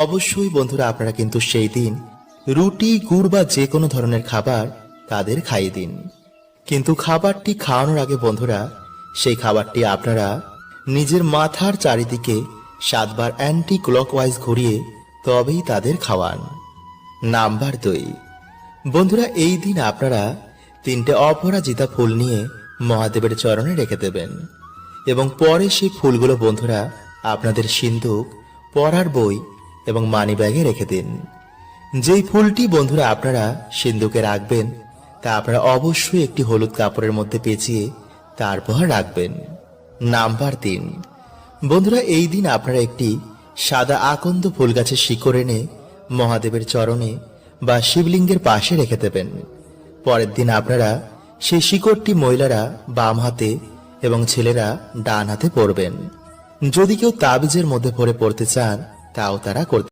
অবশ্যই বন্ধুরা আপনারা কিন্তু সেই দিন রুটি, গুড় বা যে কোনো ধরনের খাবার তাদের খাইয়ে দিন। কিন্তু খাবারটি খাওয়ানোর আগে বন্ধুরা, সেই খাবারটি আপনারা নিজের মাথার চারিদিকে সাতবার অ্যান্টি ক্লকওয়াইজ ঘুরিয়ে তবেই তাদের খাওয়ান। নাম্বার দুই। বন্ধুরা, এই দিন আপনারা তিনটে অপরাজিতা ফুল নিয়ে মহাদেবের চরণে রেখে দেবেন। এবং পরে সেই ফুলগুলো বন্ধুরা, আপনাদের সিন্ধুক পড়ার বই এবং মানি ব্যাগে রেখে দিন। যেই ফুলটি বন্ধুরা আপনারা সিন্ধুকে রাখবেন, তা আপনারা অবশ্যই একটি হলুদ কাপড়ের মধ্যে পেঁচিয়ে তারপর রাখবেন। নাম্বার তিন। বন্ধুরা, এই দিন আপনারা একটি সাদা আকন্দ ফুল গাছের শিকড় এনে মহাদেবের চরণে বা শিবলিঙ্গের পাশে রেখে দেবেন। পরের দিন আপনারা সেই শিকড়টি মহিলারা বাম হাতে এবং ছেলেরা ডান হাতে পরবেন। যদি কেউ তাবিজের মধ্যে পড়ে পড়তে চান తాగుతారా కొడతారా